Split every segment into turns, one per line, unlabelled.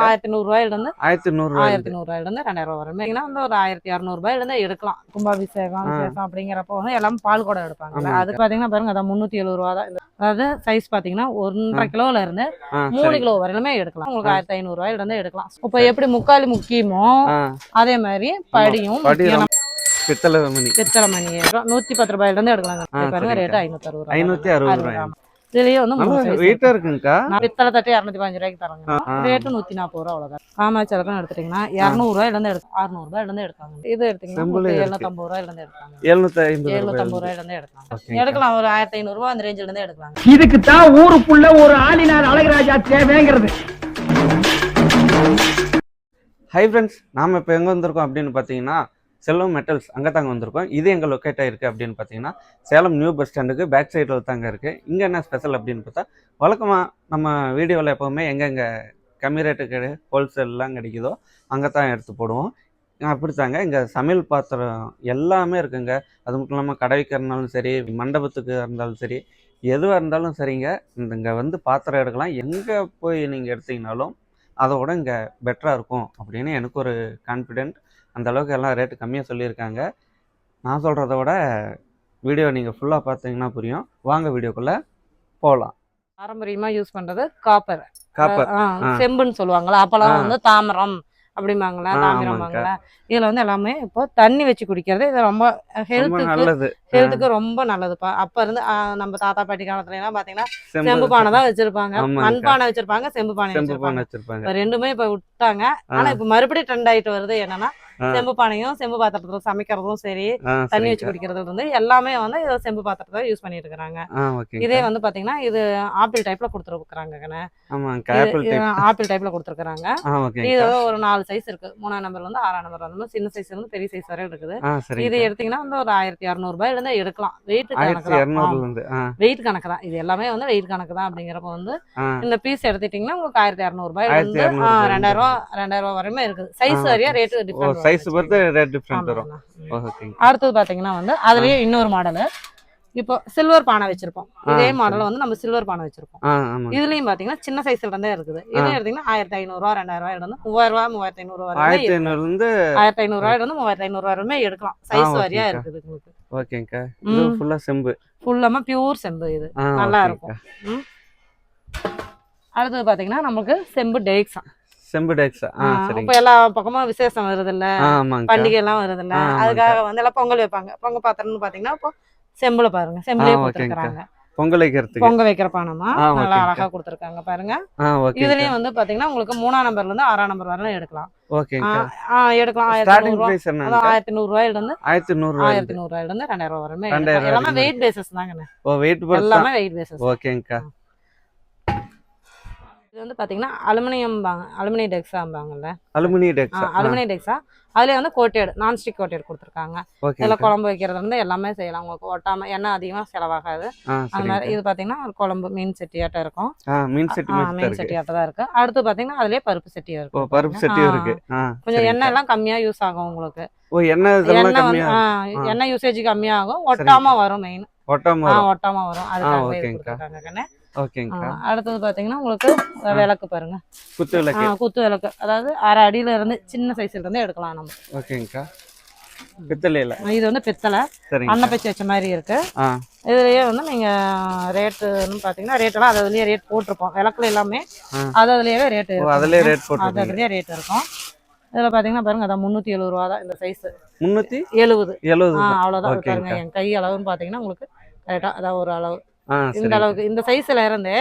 ஆயிரத்தி நூறு ரூபாயில இருந்து
ஆயிரத்தி நூறு
ஆயிரத்தி நூறு ரூபாயில இருந்து ரெண்டாயிரம் ரூபாய் வரும் வந்து ஒரு ஆயிரத்தி இரநூறு ரூபாயில இருந்து எடுக்கலாம். கும்பாபிஷேகம். விசேஷம் அப்படிங்கிறப்போ வந்து எல்லாம் பால் குடம் எடுப்பாங்க.
ஆமாங்க.
அது பாத்தீங்கன்னா பாருங்க அதான் முன்னூத்தி எழுபது ரூபா தான். அதாவது சைஸ் பாத்தீங்கன்னா ஒன்றரை கிலோல இருந்து மூணு கிலோ வரையிலுமே எடுக்கலாம். உங்களுக்கு ஆயிரத்தி ஐநூறு ரூபாயில இருந்து எடுக்கலாம். இப்ப எப்படி முக்காலி முக்கியமோ அதே மாதிரி படியும் முக்கியம்.
பித்தளை மணி.
பித்தளை மணி. நூத்தி பத்து ரூபாயில இருந்து எடுக்கலாங்க
ஆ,
இது பாருங்க. ரேட் ஐநூத்தி அறுபது
ஐநூத்தி அறுபது ரூபாய்.
இதுலயே வந்து இருக்கு.
இருக்குங்கக்கா.
நான் பித்தளை தட்டு இரநூத்தி பதினஞ்சு ரூபாய்க்கு தராங்க. ரேட்டு நூத்தி நாற்பது ரூபா அவ்வளவுதான். காமாட்சி எடுத்துட்டீங்கன்னா இரநூறு ரூபாயில இருந்து எடுக்கும் அறுநூறு ரூபாயில இருந்து எடுக்காங்க இது எடுத்தீங்கன்னா. எழுநூத்தம்பது ரூபாயில இருந்து எடுக்காங்க
எழுநூத்தி ஐம்பது
எழுநூத்தம்பது
ரூபாய்
ரூபாயில இருந்து எடுக்கலாம். எடுக்கலாம் ஒரு ஆயிரத்தி ஐநூறு ரூபாய் அந்த ரேஞ்சில இருந்தே எடுக்கலாம்
இதுக்கு தான் ஊருக்குள்ள ஒரு ஆளினார் அழகராஜா தேவைங்கிறது.
ஹை ஃப்ரெண்ட்ஸ் நாம இப்போ எங்கே வந்திருக்கோம் அப்படின்னு பார்த்தீங்கன்னா செல்வம் மெட்டல்ஸ் அங்கே தாங்க வந்திருக்கோம். இது எங்கே லொக்கேட் ஆகிருக்கு அப்படின்னு பார்த்தீங்கன்னா சேலம் நியூ பஸ் ஸ்டாண்டுக்கு பேக் சைடில் தாங்க இருக்குது இங்கே என்ன ஸ்பெஷல் அப்படின்னு பார்த்தா வழக்கமாக நம்ம வீடியோவில் எப்போவுமே எங்கெங்கே கம்மி ரேட்டுக்கு ஹோல்சேல்லாம் கிடைக்குதோ அங்கே தான் எடுத்து போடுவோம். அப்படித்தாங்க இங்கே சமையல் பாத்திரம் எல்லாமே இருக்குங்க. அது மட்டும் இல்லாமல் கடை இருந்தாலும் சரி மண்டபத்துக்கு இருந்தாலும் சரி எதுவாக இருந்தாலும் சரிங்க. இந்த இங்கே வந்து பாத்திரம் எடுக்கலாம். எங்கே போய் நீங்கள் எடுத்தீங்கனாலும் அதை விட இங்கே பெட்டராக இருக்கும் அப்படின்னு எனக்கு ஒரு கான்ஃபிடென்ட் அந்த அளவுக்கு எல்லாம் ரேட்டு கம்மியாக சொல்லியிருக்காங்க. நான் சொல்கிறத விட வீடியோ நீங்கள் ஃபுல்லாக பார்த்தீங்கன்னா புரியும். வாங்க வீடியோக்குள்ளே போகலாம்
பாரம்பரியமா யூஸ் பண்றது காப்பர்.
காப்பர்.
செம்புன்னு சொல்லுவாங்களா அப்பெல்லாம்
ஆ.
வந்து தாமிரம் அப்படிம்பாங்களா தாமிரம்பாங்களா இதுல வந்து எல்லாமே இப்போ தண்ணி வச்சு குடிக்கிறது இது ரொம்ப ஹெல்த்துக்கு
நல்லது.
ஹெல்த்துக்கு ரொம்ப நல்லதுப்பா. அப்ப இருந்து நம்ம தாத்தா பாட்டி காலத்துல எல்லாம் பாத்தீங்கன்னா
செம்பு
பானை தான் வச்சிருப்பாங்க. மண் பானை வச்சிருப்பாங்க செம்பு பானை வச்சிருப்பாங்க. ரெண்டுமே இப்ப விட்டாங்க. ஆனா இப்ப மறுபடியும் ட்ரெண்ட் ஆயிட்டு வருது என்னன்னா. செம்பு பானையும் செம்பு பாத்திரத்துல சமைக்கிறதும் சரி தண்ணி வச்சு. குடிக்கிறது வந்து எல்லாமே வந்து செம்பு பாத்திரத்தை யூஸ் பண்ணிட்டு இருக்காங்க இதே வந்து பாத்தீங்கன்னா இது ஆப்பிள் டைப்ல கொடுத்துருக்காங்க
ஆமாங்க ஆப்பிள் டைப்
ஆப்பிள் டைப்ல கொடுத்துருக்காங்க இது ஒரு நாலு சைஸ் இருக்கு. மூணாம் நம்பர்ல இருந்து ஆறாம் நம்பர் வந்து சின்ன சைஸ்ல இருந்து பெரிய சைஸ் வரை இருக்குது. இது எடுத்தீங்கன்னா வந்து ஒரு ஆயிரத்தி இரநூறு ரூபாயில இருந்து எடுக்கலாம். வெயிட் கணக்கு வெயிட் கணக்கு தான். இது எல்லாமே வந்து வெயிட் கணக்கு தான் அப்படிங்கிறப்ப வந்து இந்த பீஸ் எடுத்துட்டீங்கன்னா உங்களுக்கு ஆயிரத்தி இரநூறு ரூபாயில
ஆயிரத்தி
இருந்து ரெண்டாயிரம் ரூபா ரெண்டாயிரம் ரூபா வரையுமே இருக்குது சைஸ் வரையா ரேட்டு டிஃபரெண்ட்
சைஸ் பொறுத்து ரேட் டிஃப்ரெண்ட் வரும். ஓகே
அடுத்தது பாத்தீங்கன்னா வந்து அதுலயே இன்னொரு மாடல் இப்போ சில்வர் பானை வச்சிருப்போம். இதே. மாடல் வந்து நம்ம சில்வர் பானை வச்சிருப்போம். இதுலயும் பாத்தீங்கன்னா சின்ன சைஸ்ல இருந்தே இருக்குது. இதுலயும் எடுத்தீங்கன்னா ஆயிரத்தி ஐநூறு ரூபா ரெண்டாயிரம் ரூபாயில இருந்து மூவாயிரம் ரூபா மூவாயிரத்தி ஐநூறு ரூபா வரையுமே
ஆயிரத்தி ஐநூறுலேருந்து
ஆயிரத்தி ஐநூறு ரூபாயில இருந்து மூவாயிரத்தி ஐநூறு ரூபாய் வரையுமே எடுக்கலாம். சைஸ். வரையா இருக்குது உங்களுக்கு.
ஓகேங்கக்கா இது
ம்.
ஃபுல்லாக செம்பு.
ஃபுல்லாம பியூர் செம்பு இது. நல்லா. இருக்கும். அடுத்தது பாத்தீங்கன்னா நமக்கு செம்பு டேக்ஸா
செம்பு டேக்ஸா
இப்ப எல்லா பக்கமும் விசேஷம் வருது இல்ல பண்டிகை எல்லாம் வருது இல்ல. அதுக்காக வந்து எல்லாம் பொங்கல் வைப்பாங்க. பொங்கல் பாத்திரம்னு பாத்தீங்கன்னா இப்போ செம்புல பாருங்க. செம்புலயே கொடுத்துருக்காங்க
பொங்கல் வைக்கிறதுக்கு.
பொங்க வைக்கிற பானமா? நல்லா. அழகா கொடுத்துருக்காங்க. பாருங்க. இதுலயும் வந்து பாத்தீங்கன்னா உங்களுக்கு மூணாம் நம்பர்ல இருந்து ஆறாம் நம்பர் வரலாம் எடுக்கலாம். எடுக்கலாம். ஆயிரத்தி நூறு ரூபாயில இருந்து
ஆயிரத்தி நூறு
ஆயிரத்தி நூறு ரூபாயில இருந்து ரெண்டாயிரம் ரூபாய். எல்லாமே வெயிட் பேசஸ் தாங்கண்ணே.
ஓ வெயிட் பொறுத்து?
எல்லாமே வெயிட் பேசஸ்
ஓகேங்கக்கா
இது வந்து பாத்தீங்கன்னா அலுமினியம் பாங்க அலுமினியம் டெக்ஸாம்பாங்கல்ல
அலுமினிய டெக்ஸ்.
Aluminium DEXA. அதுல வந்து கோட்டேடு நான்ஸ்டிக் கோட்டேட் கொடுத்துருக்காங்க. இதுல குழம்பு வைக்கிறதுல இருந்து எல்லாமே செய்யலாம். உங்களுக்கு ஒட்டாம எண்ணெய் அதிகமா செலவாகாது.
சரிங்க
மாதிரி இது பாத்தீங்கன்னா ஒரு குழம்பு மீன் செட்டியாட்டம் இருக்கும்.
மீன் செட்டி
மீன் செட்டியாட்டம் தான் இருக்கு. அடுத்து பாத்தீங்கன்னா அதுலயே பருப்பு செட்டியும்
ஓ
இருக்கு
பருப்பு. செட்டியும் இருக்கு.
கொஞ்சம். எண்ணெய் எல்லாம் கம்மியா யூஸ் ஆகும் உங்களுக்கு.
ஓ எண்ணெய்
யூசேஜ் கம்மியாகும். ஒட்டாம வரும் மெயின்
ஒட்டாம
ஒட்டாம வரும். அதுக்காக
ஓகேங்கக்கா
அடுத்தது பாத்தீங்கன்னா உங்களுக்கு விளக்கு பாருங்க.
குத்து விளக்கு.
குத்து விளக்கு. அதாவது அரை அடியில இருந்து சின்ன சைஸ்ல இருந்து எடுக்கலாம் நம்ம.
ஓகேங்கக்கா. பித்தளையில.
இது வந்து பித்தளை. அன்னப்பச்சி வச்ச மாதிரி இருக்கு. இதுலயே வந்து நீங்க ரேட்டுன்னு பாத்தீங்கன்னா ரேட் எல்லாம் அது அதுலயே ரேட் போட்டிருப்போம். விளக்குல எல்லாமே. அது அதுலயே ரேட்
அதுலயே ரேட் போட்டுருக்கீங்க.
அதுலயே ரேட் இருக்கும். இதுல பாத்தீங்கன்னா பாருங்க அதான் முந்நூத்தி எழுபது ரூபா தான் இந்த சைஸ்
முந்நூத்தி
எழுபது
எழுபது
அவ்வளவுதான். பாருங்க என் கை அளவுன்னு பாத்தீங்கன்னா உங்களுக்கு கரெக்டா அதான் ஒரு அளவு. இந்த அளவுக்கு இந்த சைஸ்ல இருந்து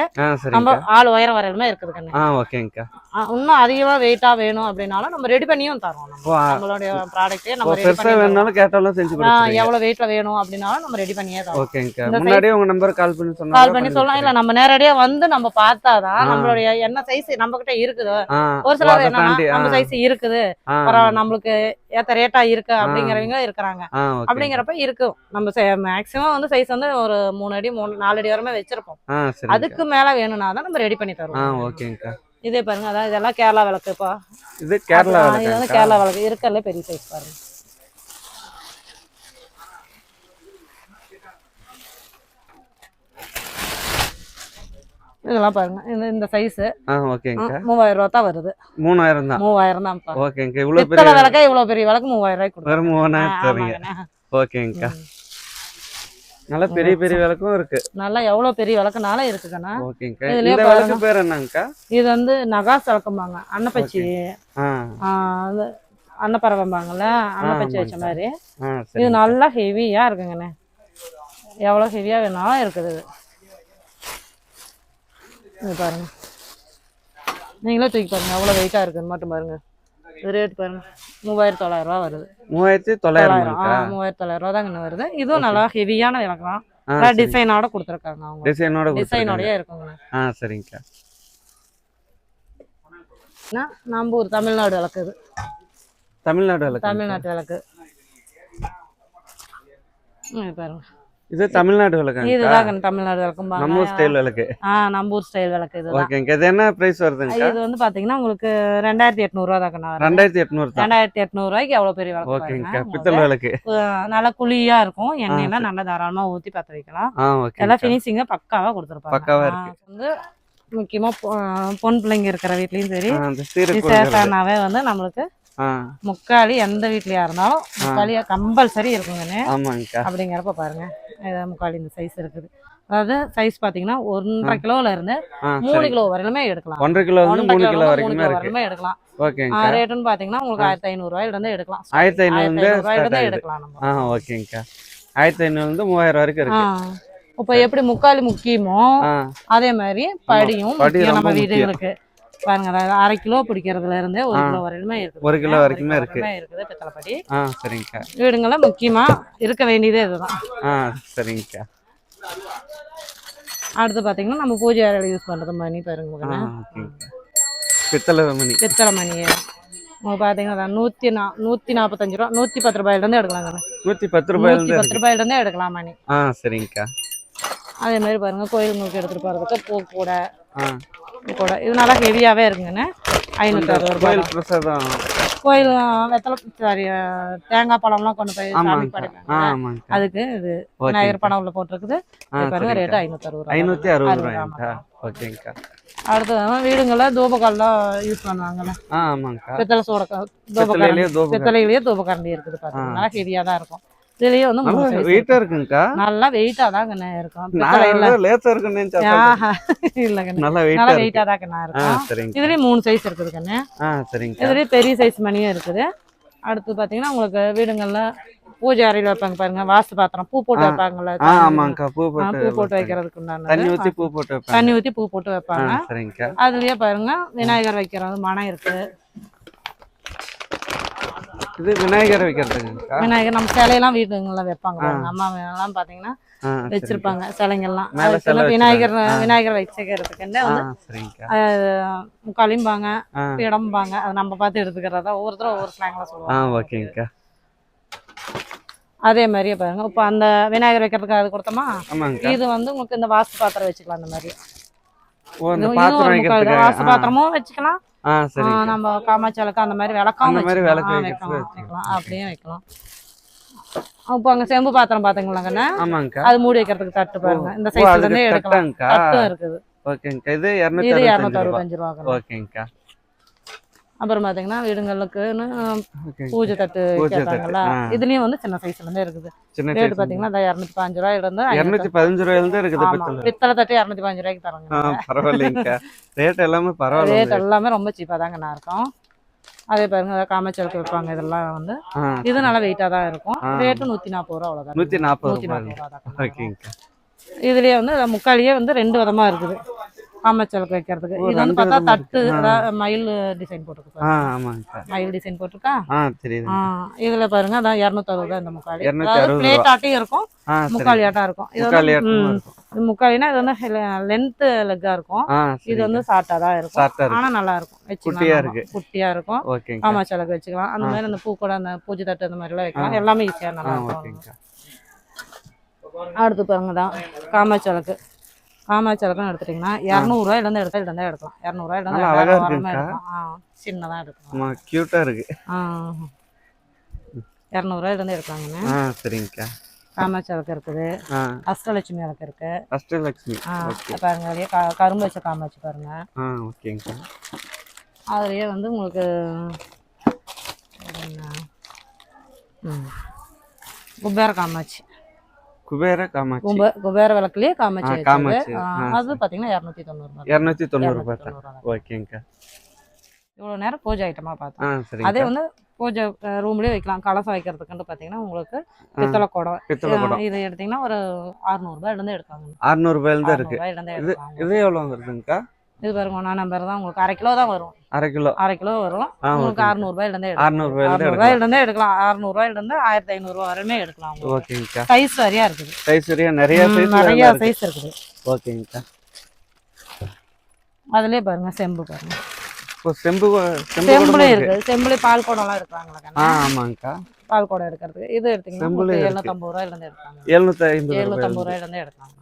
நம்ம ஆள் உயரம் வரையிலுமே இருக்குது கண்ணு.
ஓகேங்கக்கா.
இன்னும் அதிகமா வெயிட்டா வேணும் அப்படின்னாலும் நம்ம ரெடி பண்ணியும் தரோம் நம்மளுடைய ப்ராடக்ட்டே நம்ம ரெடி
பெருசா. வேணாலும் கேட்டாலும் செஞ்சு கொடுத்துருங்க
எவ்வளவு வெயிட்ல வேணும் அப்படின்னாலும் நம்ம ரெடி பண்ணியே தரோம்.
ஓகேங்கக்கா. முன்னாடியே உங்க நம்பர் கால் பண்ணி சொன்னா
கால் பண்ணி சொல்லலாம். இல்ல நம்ம நேரடியா வந்து நம்ம பார்த்தாதான். நம்மளுடைய என்ன சைஸ் நம்ம கிட்ட இருக்குது ஒரு சிலர்
ஆ,
நம்ம சைஸ் இருக்குது. நம்மளுக்கு ஏத்த ரேட்டா இருக்கு அப்படிங்கிறவங்க இருக்கிறாங்க. அப்படிங்கிறப்ப இருக்கும் நம்ம மேக்சிமம் வந்து சைஸ் வந்து ஒரு மூணு அடி மூணு நாலு அடி வரைமே வச்சிருப்போம். அதுக்கு மேல வேணும்னா தான் நம்ம ரெடி பண்ணி தருவோம்.
ஓகேங்கக்கா
இதே பாருங்க அதான் இதெல்லாம் கேரளா விளக்குப்பா
இது கேரளா
இது வந்து? கேரளா விளக்கு. இருக்கறதுல பெரிய சைஸ் பாருங்க. இதெல்லாம் பாருங்க. இந்த இந்த சைஸ்
ஆ ஓகேங்கக்கா
மூவாயிரம் ரூபா தான் வருது.
மூணாயிரம் தான்.
மூவாயிரம் தான்
ஓகேங்கக்கா இவ்வளோ
பித்தளை
பெரிய
விளக்கே இவ்வளவு பெரிய விளக்கு? மூவாயிரம் ரூபாய்க்கு கொடுக்கும்
வெறும் மூணாயிரம் தரீங்க ஓகேங்கக்கா நல்ல பெரிய பெரிய விளக்கும் இருக்கு.
நல்லா எவ்வளவு பெரிய விளக்குனால இருக்குதுண்ணா.
ஓகேங்கக்கா
இதுலயே
இந்த விளக்கு பேர் என்னங்கக்கா
இது வந்து நகாஸ் விளக்கும்பாங்க அன்னப்பச்சி அன்னப்பறவைம்பாங்கல்ல அன்னப்பச்சி வச்ச. மாதிரி. இது நல்லா ஹெவியா இருக்குங்கண்ணே. எவ்வளோ ஹெவியா வேணாலும் இருக்குது இது இது பாருங்க. நீங்களே தூக்கி பாருங்க. எவ்வளோ வெயிட்டா இருக்குன்னு மட்டும் பாருங்க. இது ரேட் பாருங்க. மூவாயிரத்தி தொள்ளாயிரம் ரூபா வருது.
மூவாயிரத்தி
தொள்ளாயிரம் மூவாயிரத்தி தொள்ளாயிரம் ரூபா தாங்க வருது. இதுவும் நல்லா ஹெவியான விளக்கலாம்
ஆ
நல்லா டிசைனோட கொடுத்துருக்காங்க அவங்க.
டிசைனோட
டிசைனோடயே இருக்குங்க.
ஆ சரிங்கக்கா
நம்ம ஊர் தமிழ்நாடு விளக்கு இது.
தமிழ்நாடு விளக்கு.
தமிழ்நாட்டு விளக்கு. பாருங்க.
இது தமிழ்நாடு விளக்குங்கக்கா
இதுதாங்க தமிழ்நாடு விளக்கும்
நம்ம ஊர் ஸ்டைல் விளக்கு.
ஆ நம்ம ஊர் ஸ்டைல் விளக்கு இதுதான்
ஓகேங்க இது என்ன பிரைஸ் வருதுங்கக்கா?
இது வந்து பாத்தீங்கன்னா உங்களுக்கு ரெண்டாயிரத்தி எட்நூறுவா தாங்க
ரெண்டாயிரத்தி எட்நூறு தான்.
ரெண்டாயிரத்தி எட்நூறுவாய்க்கு எவ்வளவு பெரிய விளக்கு பாருங்க.
பித்தளை விளக்கு.
நல்லா குழியா இருக்கும். எண்ணெயெல்லாம் நல்லா தாராளமா ஊத்தி பத்த வைக்கலாம்.
ஆ
எல்லாம் ஃபினிஷிங்க பக்காவா கொடுத்துருப்பாங்க.
பக்காவா இருக்கு.
வந்து முக்கியமா பொன் பிள்ளைங்க இருக்கிற வீட்லயும் சரி விசேஷனாவே வந்து நம்மளுக்கு
ஆ.
முக்காலி எந்த வீட்லயா இருந்தாலும் முக்காலி கம்பல்சரி
ஆமாங்கக்கா.
அப்படிங்கிறப்ப பாருங்க. இது முக்காலி இந்த சைஸ் இருக்குது. அதாவது சைஸ் பாத்தீங்கன்னா ஒன்றரை கிலோல இருந்து மூணு கிலோ வரையிலுமே எடுக்கலாம்.
ஒன்றரை கிலோ வந்து மூணு கிலோ வரைக்குமே
வரைக்குமே எடுக்கலாம்.
ஓகேங்கக்கா
ரேட்டுன்னு பாத்தீங்கன்னா உங்களுக்கு ஆயிரத்தி ஐநூறு ரூபாயில இருந்து எடுக்கலாம்.
ஆயிரத்தி
இருந்து
ஆகுது.
எடுக்கலாம் நம்ம.
ஓகேங்கக்கா ஆயிரத்தி ஐநூறுலேருந்து மூவாயிரம் வரைக்கும். இருக்கு.
இப்ப எப்படி முக்காலி முக்கியமோ அதே மாதிரி படியும் நம்ம. வீடுகளுக்கு. பாருங்க அதாவது அரை கிலோ பிடிக்கிறதுல இருந்து ஒரு. கிலோ வரையிலுமே இருக்குது.
ஒரு கிலோ வரைக்குமே இருக்கு.
இருக்குது பித்தளை படி
ஆ சரிங்கக்கா
முக்கியமா இருக்க வேண்டியதே இதுதான்.
ஆ சரிங்கக்கா
அடுத்து பாத்தீங்கன்னா நம்ம பூஜை அறையில யூஸ் பண்றது மணி பாருங்க
ஆ
மகனே.
ஓகேங்கக்கா பித்தளை மணி.
பித்தளை மணி. பாத்தீங்கன்னா நூத்தி நா நூத்தி நாற்பத்தஞ்சு ரூபா நூத்தி பத்து ரூபாயில இருந்து எடுக்கலாங்க
நூற்றி பத்து
நூத்தி
ரூபாயிலேருந்து
பத்து
இருக்கு.
ரூபாயில இருந்தே எடுக்கலாம் மணி.
ஆ சரிங்கக்கா
அதே மாதிரி பாருங்க கோயிலுங்களுக்கு எடுத்துட்டு போறதுக்கு பூ கூட.
ஆ.
கூட. இது நல்லா ஹெவியாவே இருக்குங்கண்ணே. ஐநூத்தி அறுபது ரூபாய்
கோயில்
வெத்தலை சாரி தேங்காய் பழம்லாம் கொண்டு போய் சாமி படைப்பாங்க அதுக்கு இது விநாயகர் படம் உள்ள போட்டிருக்குது. பாருங்க ரேட்டு ஐநூத்தி அறுபது ரூபாய்
ஐநூற்றி அறுபது
ஆமாம்.
ஓகேங்கக்கா
அடுத்து வீடுங்கள்ல தூபக்கல்லாம் யூஸ் பண்ணுவாங்கல்ல
ஆமாங்கக்கா
பித்தளை சூட தூபக்கரண்டி
பித்தளையிலேயே
தூபக்கரண்டி. இருக்குது பாத்தீங்கன்னா நல்லா ஹெவியா தான் இருக்கும். இதுலயே வந்து இருக்கு.
இருக்குங்கக்கா.
நல்லா வெயிட்டா தாங்கண்ணே இருக்கும்.
லேசா
ஆஹா, இல்லைங்கண்ணே
நல்லா
நல்லா
இருக்கு.
வெயிட்டா தாங்கண்ணா இருக்கும்.
சரிங்க.
இதுலயும் மூணு சைஸ் இருக்குது கண்ணு.
ஆ சரிங்கக்கா.
இதுலயே பெரிய சைஸ் மணியும் இருக்குது. அடுத்து பாத்தீங்கன்னா உங்களுக்கு வீடுங்கள்ல பூஜை அறையில வைப்பாங்க பாருங்க. வாஸ்து பாத்திரம் பூ போட்டு. வைப்பாங்கல்ல
ஆமாங்கக்கா பூ போட்டு
பூ போட்டு. வைக்கிறதுக்கு
தண்ணி ஊற்றி பூ போட்டு வைப்பாங்க.
தண்ணி ஊத்தி பூ போட்டு வைப்பாங்க. அதுலயே பாருங்க விநாயகர் வைக்கிறது மனம் இருக்கு.
இது விநாயகர் வைக்கிறதுக்குங்கக்கா
விநாயகர் நம்ம சிலையெல்லாம் வீடுங்கள்ல வைப்பாங்க அம்மா எல்லாம் பாத்தீங்கன்னா. வச்சிருப்பாங்க சிலைங்கள்லாம்.
மேல
அதுக்கு
சிலை
வந்து விநாயகர். விநாயகர் வச்சுக்கிறதுக்குன்னு வந்து
ஆ
இடம்பாங்க அது நம்ம பார்த்து எடுத்துக்கிறதா ஒவ்வொருத்தரும் ஒவ்வொரு ஸ்லாங்ல சொல்லுவாங்க.
ஓகேங்கக்கா.
அதே மாதிரியே பாருங்க. இப்போ அந்த விநாயகர் வைக்கிறதுக்கு அது கொடுத்தோமா? இது வந்து உங்களுக்கு இந்த வாஸ்து பாத்திரம் வச்சுக்கலாம் அந்த மாதிரி
வைக்கிறதுக்கு.
பாத்திரமும் வச்சுக்கலாம். நம்ம காமாட்சியாளுக்கு அந்த மாதிரி விளக்கம்
அந்த மாதிரி விளக்கு
வைக்கலாம். அப்படியே வைக்கலாம். அப்போ அங்க செம்பு பாத்திரம் பாத்தீங்களாங்கண்ணா
ஆமாங்கக்கா.
அது மூடி வைக்கிறதுக்கு தட்டு பாருங்க. இந்த சைஸ்ல இருந்தே எடுக்கலாம். தட்டும் இருக்குது.
ஓகேங்கக்கா. இது
இது
இரநூத்தி
இரநூத்தி
அறுபத்தஞ்சு ரூபா
அறுபத்தஞ்சு ரூபாங்க
ஓகேங்கக்கா
அப்புறம் பாத்தீங்கன்னா வீடுங்களுக்குன்னு பூஜை தட்டு
ஆ.
இதுலயும் வந்து சின்ன சைஸ்ல இருந்தே இருக்குது. ரேட் பாத்தீங்கன்னா இந்த இரநூத்தி பாஞ்சு ரூபாயில இருந்து
இரநூத்தி பதினஞ்சு ரூபாயிலிருந்து இருக்குது பித்தளை.
தட்டு இரநூத்தி பாஞ்சு ரூபாய்க்கு தராங்க.
ரேட் எல்லாமே
ரேட்
பரவாயில்ல
எல்லாமே ரொம்ப சீப்பா தாங்க நான் இருக்கும் அதே பாருங்க காமச்சலுக்கு வைப்பாங்க இதெல்லாம் வந்து. இது நல்லா வெயிட்டா தான் இருக்கும். ரேட்டு நூத்தி நாற்பது ரூபா அவ்வளவுதான்.
நூற்றி நாற்பது
நூத்தி நாற்பது ரூபா இதுலயே வந்து முக்காலியே வந்து ரெண்டு விதமா இருக்குது. காமச்சலுக்கு வைக்கிறதுக்கு. இது வந்து பார்த்தா தட்டு மயில் டிசைன் போட்டிருக்கு மயில் டிசைன் போட்டிருக்கா?
ஆ தெரியுது
இதுல பாருங்க அதான் இரநூத்தி அறுபது இந்த முக்காலி. அதாவது பிளேட். ஆட்டையும் இருக்கும் முக்காலி ஆட்டம் இருக்கும். இது வந்து இது முக்காலினா இது வந்து லென்த் லெக்கா இருக்கும். இது வந்து ஷார்ட்டா தான் இருக்கும். ஆனா நல்லா இருக்கும்.
குட்டியா. இருக்கு.
குட்டியா இருக்கும்.
ஓகேங்கக்கா
காமாட்சியாளுக்கு வச்சுக்கலாம். அந்த. மாதிரி அந்த பூ கூட அந்த பூஜை தட்டு அந்த மாதிரி எல்லாம் வைக்கலாம். எல்லாமே ஈஸியா நல்லா இருக்கும். அடுத்து பாருங்க தான் காமாட்சியாளுக்கு காமாட்சியாளுக்குன்னு எடுத்துட்டீங்கன்னா இரநூறுவாயில இருந்து எடுத்தா இதுல இருந்தா எடுக்கலாம். இரநூறுவாயில இருந்து
நல்லா அழகா
ரெண்டாயிரம் வாரமே
இருக்குங்கக்கா.
எடுக்கலாம். ஆ சின்னதா எடுக்கலாம்.
க்யூட்டாக இருக்கு.
ஆ. இரநூறுவாயில இருந்து எடுக்கலாங்கண்ணே.
சரிங்கக்கா.
காமாட்சி விளக்கு இருக்குது. அஷ்டலட்சுமி விளக்கு இருக்கு.
அஷ்டலட்சுமி.
பாருங்க அதுலயே கரும்பு வச்ச காமாட்சி பாருங்க.
ஆ ஓகேங்கக்கா.
அதுலயே வந்து உங்களுக்கு. குபேர காமாட்சி
குபேர காமாட்சி.
குபே குபேர விளக்குலயே காமாட்சி
காமாட்சி.
அது பாத்தீங்கன்னா இரநூத்தி தொண்ணூறு
இரநூத்தி தொண்ணூறு ரூபாய் தான்.
தொண்ணூறு
ஓகேங்கக்கா
இவ்வளவு நேரம் பூஜை ஐட்டமா பார்த்தோம். அதே வந்து பூஜை ரூம்லயே வைக்கலாம். கலசம் வைக்கிறதுக்குன்னு பாத்தீங்கன்னா உங்களுக்கு பித்தளை குடம்
பித்தளை குடம்.
இது எடுத்தீங்கன்னா ஒரு 600 ரூபாய் இருந்து எடுப்பாங்க.
அறுநூறு ரூபாயில தான் இருக்கு.
600 ரூபாயில இருந்தே
இது
எடுப்பாங்க.
இது எவ்வளோ வருதுங்கக்கா
இது பாருங்க ஒன்றா நம்பர் தான் உங்களுக்கு அரை கிலோ தான் வரும்.
அரை கிலோ.
அரை கிலோ வரும். உங்களுக்கு அறுநூறு ரூபாயில இருந்தே எடுக்கலாம்.
அறுநூறு ரூபாயில எடுக்கலாம்.
இருந்தே எடுக்கலாம். அறுநூறு ரூபாயில இருந்து ஆயிரத்தி ஐநூறு வரையுமே எடுக்கலாம்
ஓகேங்கக்கா.
சைஸ் சரியா இருக்குது.
சைஸ் சரியா நிறைய சைஸ்
நிறைய சைஸ் இருக்குது.
ஓகேங்கக்கா.
அதுலயே பாருங்க செம்பு பாருங்க.
இப்போ செம்பு செம்பு
செம்புல
இருக்கு
செம்புல பால் குடம்லாம் எடுக்கிறாங்களா
ஆ ஆமாங்கக்கா.
பால் குடம் எடுக்கிறதுக்கு. இது எடுத்தீங்கன்னா. எழுநூத்தம்பது ரூபாயில இருந்து எடுப்பாங்க
எழுநூத்தி ஐம்பது
எழுநூத்தம்பது
ரூபாய்
ரூபாயில இருந்து எடுக்கலாம்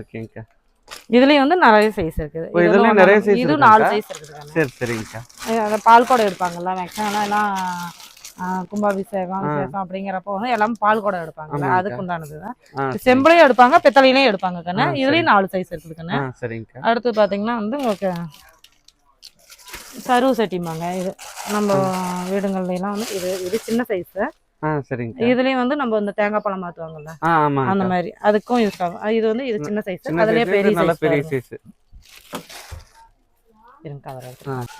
ஓகேங்கக்கா.
இதுலயும் வந்து நிறைய சைஸ் இருக்குது
ஓ,
இது
இதுலயும்
வந்து
நிறைய size
இது? நாலு சைஸ் இருக்குது.
சரி சரிங்கக்கா
அந்த பால் குடம் எடுப்பாங்கல்ல மேக்ஸிமம் எல்லாம் ஆ, கும்பாபிஷேகம். விசேஷம் அப்படிங்கிறப்போ வந்து எல்லாம் பால் எடுப்பாங்கல்ல
ஆமாங்கக்கா.
அதுக்கு உண்டானது தான் செம்பிளையும் எடுப்பாங்க பித்தளையிலையும் எடுப்பாங்க கண்ணு. இதுலயும் நாலு சைஸ் இருக்குது கண்ணு
ஆ சரிங்கக்கா
அடுத்து பாத்தீங்கன்னா வந்து உங்களுக்கு சருவு சட்டிம்பாங்க இது நம்ம வீடுங்கள்ல எல்லாம் வந்து இது இது சின்ன சைஸ் இதுலயும் வந்து நம்ம இந்த தேங்காய் பழம் மாத்துவாங்கல்ல? அந்த மாதிரி. அதுக்கும் யூஸ் ஆகும். இது வந்து இது சின்ன சைஸ் அதுலயே பெரிய சைஸ்
பெரிய சைஸ்.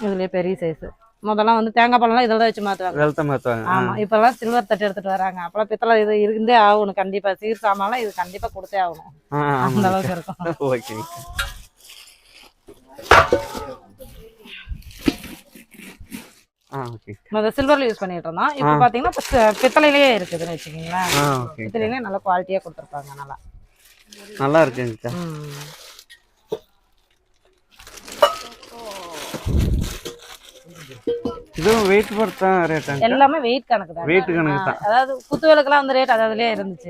இதுலயே பெரிய சைஸ் முதல்ல வந்து தேங்காய் பழம்லாம் இதில் தான் வச்சு மாத்துவாங்க.
வெளுத்த மாத்துவாங்க. ஆ,
ஆமா இப்பெல்லாம் சில்வர் தட்டு எடுத்துட்டு வராங்க. அப்பெல்லாம் பித்தளை இது இருந்தே ஆகணும். கண்டிப்பா சீர் சாமான்லாம் இது கண்டிப்பா கொடுத்தே ஆகணும். அந்த அளவுக்கு இருக்கும்.
ஓகே
முதல்ல சில்வர்ல யூஸ் பண்ணிட்டு இருந்தோம் இப்போ. பாத்தீங்கன்னா பித்தளையிலேயே இருக்குதுன்னு வச்சுக்கோங்களேன். பித்தளையிலேயே நல்ல குவாலிட்டியா கொடுத்துருப்பாங்க நல்லா.
நல்லா இருக்குங்கக்கா இதுவும் வெயிட் பொறுத்து தான் ரேட்டாங்க
எல்லாமே வெயிட் கணக்கு தான்
Weight கணக்கு தான்.
அதாவது குத்துவிளக்குலாம் வந்து ரேட் அதுலயே இருந்துச்சு.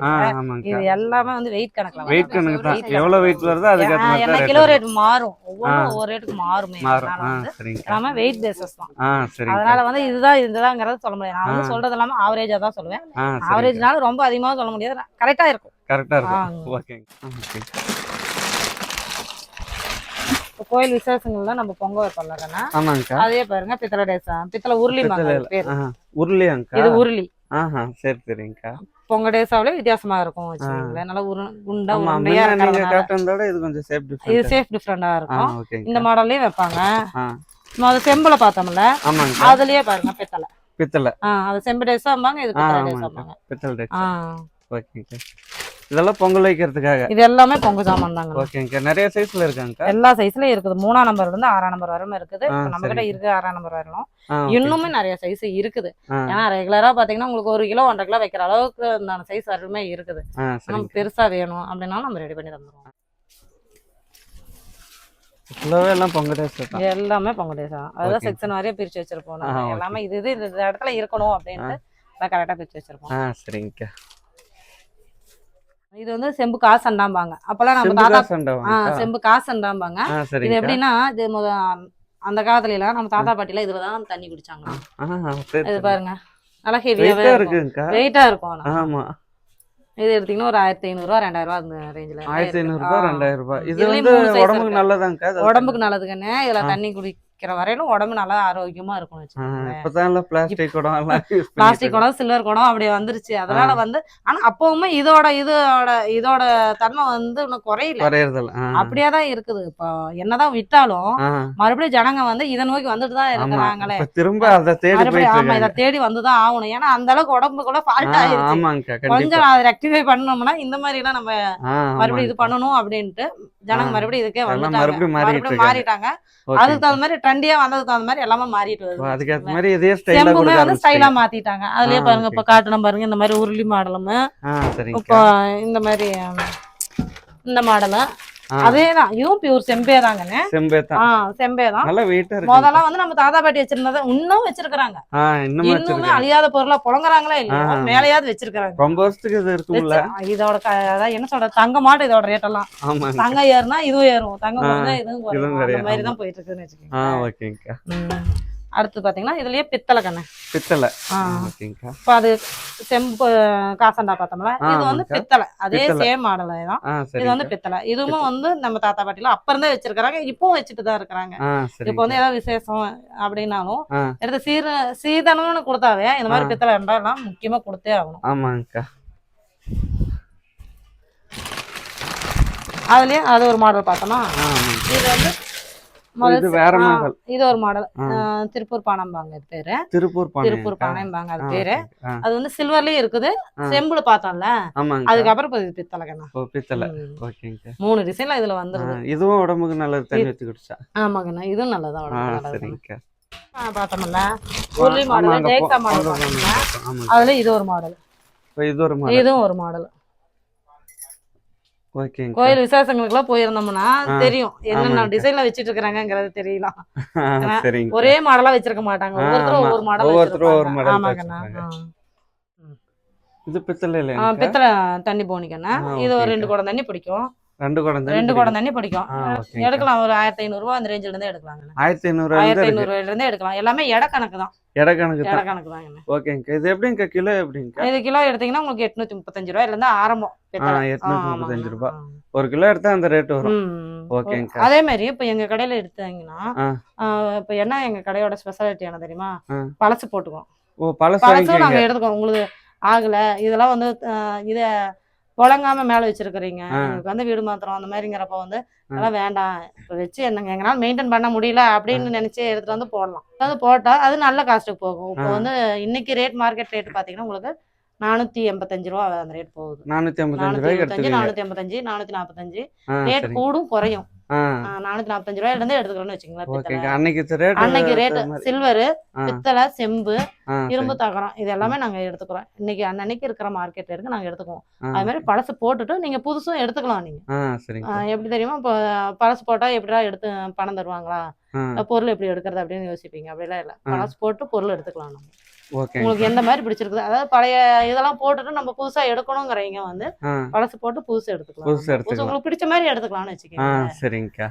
இது எல்லாமே வந்து வெயிட் கணக்குல
வெயிட் கணக்கு தான். எவ்வளவு வெயிட் வருதோ அதுக்கேற்ற மாதிரி
என்ன கிலோ
ரேட்
ரேட் மாறும். ஒவ்வொன்றும் ஒவ்வொரு ரேட்டுக்கு மாறுமே.
மாறும். சரிங்கக்கா
எல்லாமே வெயிட் பேசஸ் தான்.
ஆ சரிங்கக்கா
அதனால வந்து இதுதான் இதுதாங்கிறத சொல்ல முடியாது. நான் வந்து. சொல்றது எல்லாமே ஆவரேஜா தான் சொல்லுவேன். ஆவரேஜ்னால ரொம்ப அதிகமாக சொல்ல முடியாது. கரெக்டா இருக்கும்.
கரெக்டா. இருக்கும். ஓகே.
இப்போ கோயில் விசேஷங்கள்ல நம்ம பொங்க வைப்போம்ல கண்ணா?
ஆமாங்கக்கா.
அதே பாருங்க பித்தளை டேசா. பித்தளை உருளி. பேர்.
உருளையாங்கக்கா
இது உருளி.
ஆஹா சரி சரிங்கக்கா.
பொங்க டேசாவிலே வித்தியாசமா இருக்கும் வச்சுக்கோங்களேன். நல்லா உரு குண்டா உருண்டையா இருக்கிறதுனால.
இது கொஞ்சம் சேஃப்
இது
டிஃபரெண்ட்
சேஃப் டிஃப்ரெண்டா இருக்கும். இந்த மாடல்லயும் வைப்பாங்க. முதல்ல செம்புல பார்த்தோம்ல அதுலயே பாருங்க பித்தளை.
பித்தளை.
அது செம்பு டேசாம்பாங்க இது பித்தளை டேசாம்பாங்க.
பித்தளை ஓகேங்கக்கா இதெல்லாம் பொங்கல் வைக்கிறதுக்காக?
இது எல்லாமே பொங்கு சாமான் தாங்க.
ஓகேங்கக்கா நிறைய சைஸ்ல இருக்காங்கக்கா?
எல்லா சைஸ்லயும் இருக்குது. மூணாம் நம்பர்ல இருந்து ஆறாம் நம்பர் வரையும் இருக்குது. நம்ம கிட்ட. இருக்கு ஆறாம் நம்பர் வரணும்
ஆ
இன்னுமே நிறைய சைஸ் இருக்குது. ஏன்னா ரெகுலரா பாத்தீங்கன்னா உங்களுக்கு ஒரு கிலோ ஒன்றரை கிலோ வைக்கிற அளவுக்கு அந்த சைஸ் வரையுமே இருக்குது.
சரிங்க.
பெருசா வேணும் அப்படின்னாலும் நம்ம ரெடி பண்ணி
ஃபுல்லாவே எல்லாம் பொங்கல் டேஸ்
பொங்க டேசம் அதுதான். செக்ஷன் வரையும் பிரிச்சு வச்சிருப்போம். எல்லாமே இது இது இந்த இடத்துல இருக்கணும் அப்படின்ட்டு நான் கரெக்டா பிரிச்சு வச்சிருப்போம்.
சரிங்கக்கா.
இது வந்து செம்பு காசண்டாம்பாங்க அப்பெல்லாம் நம்ம தாத்தா
காசு
ஆ
அண்டாவாங்கக்கா
செம்பு காசண்டாம்பாங்க இது எப்படின்னா இது முத அந்த காலத்துல எல்லாம் நம்ம தாத்தா பாட்டில இதுல தான் தண்ணி குடிச்சாங்க. இது பாருங்க. நல்லா ஹெவியாவே இருக்கும். வெயிட்டா இருக்கும்.
ஆமா.
இது எடுத்தீங்கன்னா ஒரு ஆயிரத்தி ஐநூறுரூவா ரெண்டாயிரம் ரூபா அந்த ரேஞ்சில்
ஆயிரத்தி ஐநூறு ரூபாய் ரெண்டாயிரம் ரூபாய் இது வந்து உடம்புக்கு இது
உடம்புக்கு இதுல. தண்ணி குடிக்கிற வரையிலும் உடம்பு நல்லா ஆரோக்கியமா இருக்கும்
பிளாஸ்டிக் குடம்
பிளாஸ்டிக் குடம் சில்வர் குடம் அப்படி வந்துருச்சு. அதனால வந்து ஆனா அப்பவுமே இதோட இதோட இதோட தன்மை வந்து இன்னும் குறையல. அப்படியே தான் இருக்குது. இப்போ என்னதான் விட்டாலும் மறுபடியும் ஜனங்க வந்து இதை நோக்கி வந்துட்டு தான் இருக்கிறாங்களே.
திரும்ப அதை தேடி
ஆமா இதை தேடி வந்துதான் ஆகணும். ஏன்னா அந்த அளவுக்கு உடம்புக்குள்ள ஃபால்ட்
ஆ,
ஆயிருச்சு.
ஆமாங்கக்கா கண்டிப்பா.
கொஞ்சம் அதை ரெக்டிஃபை பண்ணோம்னா இந்த மாதிரி எல்லாம் நம்ம மறுபடியும் இது. பண்ணணும் அப்படின்ட்டு ஜனங்க. மறுபடியும் இதுக்கே வந்துட்டாங்க.
மறுபடியும்.
மாறிட்டாங்க. அதுக்கு தகுந்த மாதிரி ட்ரெண்டியா வந்ததுக்கு தகுந்த மாதிரி எல்லாமே மாறிட்டு வருது.
அதுக்கேத்த மாதிரி இதே ஸ்டைலா கொடுக்க
வந்து ஸ்டைலா. மாத்திட்டாங்க. அதுலயே பாருங்க. இப்ப காட்டணும் பாருங்க இந்த மாதிரி உருளி மாடலும். இப்போ இந்த மாதிரி இந்த மாடலும் அதேதான். இதுவும் பியூர் செம்பே தாங்கண்ணே.
செம்பே தான்.
செம்பே தான்.
நல்ல வெயிட்டா இருக்கு.
முதல்ல வந்து நம்ம தாத்தா பாட்டி வச்சிருந்ததை இன்னும் வச்சிருக்காங்க
இன்னும்
அழியாத பொருளா புழங்குறாங்களா இல்லையா?
ஆ.
மேலையாவது வச்சிருக்காங்க
ரொம்ப வருஷத்துக்கு இது இருக்கும்ல
இதோட அதான் என்ன சொல்ற தங்க மாட்டு இதோட ரேட் எல்லாம். தங்கம் ஏறுனா இதுவும் ஏறும். குறைஞ்சா இதுவும் அந்த
குறையும்,
மாதிரி. தான் போயிட்டு இருக்குன்னு வச்சுக்கோங்க. அடுத்து பாத்தீங்கன்னா இதுலயே பித்தளை கண்ணு.
பித்தளை.
இப்போ அது செம்பு காசண்டா பார்த்தோம்ல இது வந்து. பித்தளை. அதே. சேம் மாடல் தான். இது வந்து பித்தளை. இதுவும் வந்து நம்ம தாத்தா பாட்டில அப்ப இருந்தே வச்சிருக்காங்க இப்பவும் வச்சுட்டு தான் இருக்கிறாங்க. இப்போ வந்து ஏதாவது விசேஷம் அப்படின்னாலும்
ஆ.
எடுத்து சீர சீதனம்னு கொடுத்தாவே இந்த மாதிரி. பித்தளை எல்லாம் முக்கியமா கொடுத்தே ஆகணும்.
ஆமாங்கக்கா
அதுலயே அது ஒரு மாடல் பார்த்தோமா
ஆ ஆமாங்க.
இது வந்து
இது வேற மாடல்.
இது ஒரு மாடல். திருப்பூர் பானம்பாங்க இது பேரு.
திருப்பூர் பானை
திருப்பூர் பானைம்பாங்க அது பேரு. அது வந்து சில்வர்லயும் இருக்குது. செம்புல பார்த்தோம்ல. அதுக்கப்புறம் இப்போ இது பித்தளை. கண்ணா
ஓ பித்தளை
மூணு டிசைன்ல இதுல வந்துருது.
இதுவும் உடம்புக்கு நல்லது தண்ணி வச்சு குடிச்சா
ஆமாங்கண்ணா. இதுவும் நல்லதா உடம்புக்கு ஆ, பார்த்தோம்ல. மாடல் மாடல் அதுல இது ஒரு மாடல்.
இது ஒரு மாடல்.
இதுவும் ஒரு மாடல். கோயில் விசேஷங்களுக்குலாம் போயிருந்தோம்னா. தெரியும் என்னென்ன. டிசைன்ல வச்சிட்டு இருக்காங்கிறது தெரியலாம் ஒரே மாடலா வச்சிருக்க மாட்டாங்க ஒவ்வொருத்தரும். ஒவ்வொரு மாடல்
ஒவ்வொருத்தரும் ஒவ்வொரு model
ஆமாங்கண்ணா.
இது பித்தளை
ஆ,
இல்லையா
பித்தளை தண்ணி போனிக்கண்ணா இது ஒரு. ரெண்டு குடம் தண்ணி பிடிக்கும்
ரெண்டு குடம்
ரெண்டு. குடம் தண்ணி பிடிக்கும். எடுக்கலாம் ஒரு ஆயிரத்தி ஐநூறு ரூபா அந்த ரேஞ்சில இருந்தே எடுக்கலாங்கண்ணா
ஆயிரத்தி ஐநூறு
ஆயிரத்தி ஐநூறு ரூபாயில இருந்தே எடுக்கலாம். எல்லாமே எடை கணக்கு தான்.
எடை கணக்கு தான்.
கணக்கு தாங்கண்ணா
ஓகேங்க. இது எப்படிங்க? கிலோ எப்படிங்க?
இது கிலோ எடுத்தீங்கன்னா உங்களுக்கு எட்நூத்தி முப்பத்தஞ்சு ரூபாயில இருந்து ஆரம்பம்
எட்நூத்தி முப்பத்தஞ்சு. ரூபாய். ஒரு கிலோ எடுத்தா அந்த ரேட் வரும்.
ம்.
ஓகேங்கக்கா.
அதே மாதிரி இப்ப எங்க கடையில எடுத்தாங்கன்னா இப்ப என்ன எங்க கடையோட ஸ்பெஷாலிட்டி என்ன தெரியுமா. பழசு போட்டுக்குவோம்.
ஓ பழசு
நாங்க எடுத்துக்கோம் உங்களுக்கு ஆகல. இதெல்லாம் வந்து இத புழங்காம மேல வச்சிருக்கிறீங்க. எங்களுக்கு வந்து வீடு மாத்திரம் அந்த மாதிரிங்கிறப்ப வந்து அதெல்லாம் வேண்டாம். இப்ப வச்சு என்னங்க எங்களால மெயின்டைன் பண்ண முடியல அப்படின்னு நினைச்சு எடுத்துட்டு வந்து போடலாம். அது போட்டா அது நல்ல காஸ்ட்டுக்கு போகும். இப்போ. வந்து இன்னைக்கு ரேட் மார்க்கெட் ரேட் பாத்தீங்கன்னா உங்களுக்கு நானூத்தி எண்பத்தஞ்சு ரூபா அந்த ரேட் போகுது.
நானூத்தி ஐம்பத்தஞ்சு
நானூத்தி எண்பத்தஞ்சு நானூத்தி நாற்பத்தஞ்சு ரேட் கூடும் குறையும். நானூத்தி நாற்பத்தஞ்சு ரூபாயில இருந்து
ஓகேங்க
பித்தளை.
அன்னைக்கு ரேட்
அன்னைக்கு ரேட் சில்வரு. பித்தளை செம்பு இரும்பு. தகரம் இது எல்லாமே நாங்க எடுத்துக்கிறோம். இன்னைக்கு அன்னன்னைக்கு இருக்கிற மார்க்கெட் இருக்கு நாங்க எடுத்துக்குவோம். அது மாதிரி பழசு போட்டுட்டு நீங்க புதுசும் எடுத்துக்கலாம் நீங்க. எப்படி தெரியுமா? இப்போ பழசு போட்டா எப்படிடா எடுத்து பணம் தருவாங்களா? பொருள் எப்படி எடுக்கிறது அப்படின்னு யோசிப்பீங்க. அப்படிலாம் இல்ல. பழசு போட்டு பொருள் எடுத்துக்கலாம் நம்ம. உங்களுக்கு எந்த மாதிரி பிடிச்சிருக்குது அதாவது பழைய இதெல்லாம் போட்டுட்டு நம்ம புதுசா எடுக்கணுங்கிறவங்க வந்து பழசு போட்டு புதுசு எடுத்துக்கலாம்.
புதுசு எடுத்துக்கலாம்.
உங்களுக்கு பிடிச்ச மாதிரி எடுத்துக்கலாம்னு வச்சுக்கோங்க
சரிங்கக்கா.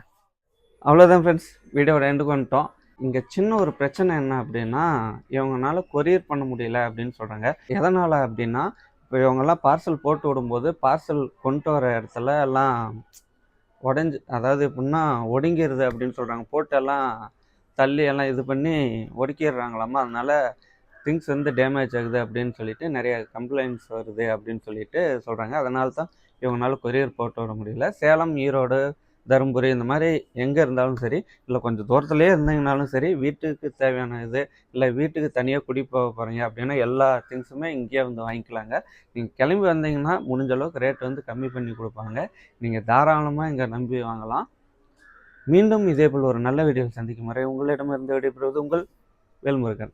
அவ்வளோதான் ஃப்ரெண்ட்ஸ் வீடியோட எண்டுக்கு வந்துட்டோம். இங்கே சின்ன ஒரு பிரச்சனை என்ன அப்படின்னா இவங்கனால கொரியர் பண்ண முடியல அப்படின்னு சொல்கிறாங்க எதனால் அப்படின்னா இப்போ இவங்கெல்லாம் பார்சல் போட்டு விடும்போது பார்சல் கொண்டு வர இடத்துல எல்லாம் உடஞ்சி அதாவது எப்படின்னா ஒடுங்கிருது அப்படின்னு சொல்கிறாங்க போட்டு எல்லாம் தள்ளி எல்லாம் இது பண்ணி ஒடுக்கிடுறாங்களாமா? அதனால திங்ஸ் வந்து டேமேஜ் ஆகுது அப்படின்னு சொல்லிட்டு நிறைய கம்ப்ளைண்ட்ஸ் வருது அப்படின்னு சொல்லிட்டு சொல்கிறாங்க அதனால தான் இவங்களால கொரியர் போட்டு விட முடியல. சேலம் ஈரோடு தருமபுரி இந்த மாதிரி எங்கே இருந்தாலும் சரி இல்லை கொஞ்சம் தூரத்துலேயே இருந்தீங்கனாலும் சரி வீட்டுக்கு தேவையான இது இல்லை வீட்டுக்கு தனியாக குடி போக போகிறீங்க அப்படின்னா எல்லா திங்ஸுமே இங்கேயே வந்து வாங்கிக்கலாங்க. நீங்கள் கிளம்பி வந்தீங்கன்னா முடிஞ்ச அளவுக்கு ரேட் வந்து கம்மி பண்ணி கொடுப்பாங்க. நீங்கள் தாராளமாக இங்கே நம்பி வாங்கலாம். மீண்டும் இதேபோல் ஒரு நல்ல வீடியோவில் சந்திக்கும் வரை உங்களிடமிருந்து விடைபெறுவது உங்கள் வேல்முருகன்.